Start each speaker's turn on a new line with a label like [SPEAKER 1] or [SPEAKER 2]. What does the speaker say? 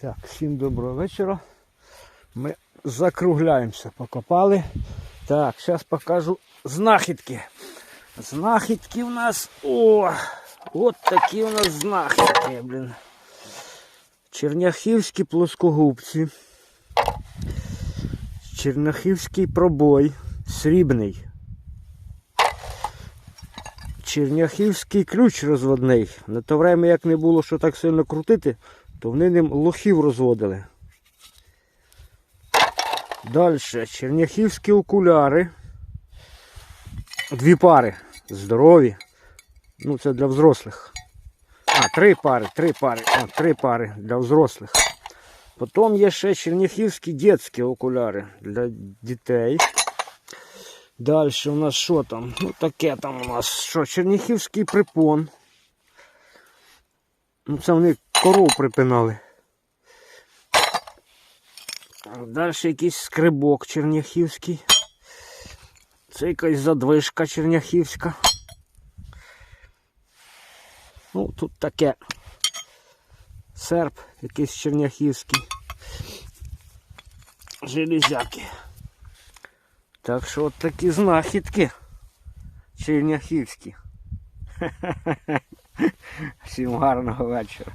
[SPEAKER 1] Так, всім доброго вечора. Ми закругляємося, покопали. Так, зараз покажу знахідки. Знахідки у нас. О! От такі у нас знахідки, блін. Черняхівські плоскогубці. Черняхівський пробой. Срібний. Черняхівський ключ розводний. На то время, як не було що так сильно крутити, то вони ним лохів розводили. Далі. Черняхівські окуляри. Дві пари. Здорові. Ну, це для взрослих. А, три пари, три пари. О, три пари для взрослих. Потім є ще черняхівські дитячі окуляри для дітей. Далі у нас що там? Ну таке там у нас що? Черніхівський припон. Ну це вони коров припинали. Далі якийсь скрибок черняхівський. Це якась задвижка черняхівська. Ну, тут таке. Серп якийсь черняхівський. Железяки. Так що от такі знахідки черняхівські. Всім гарного вечора.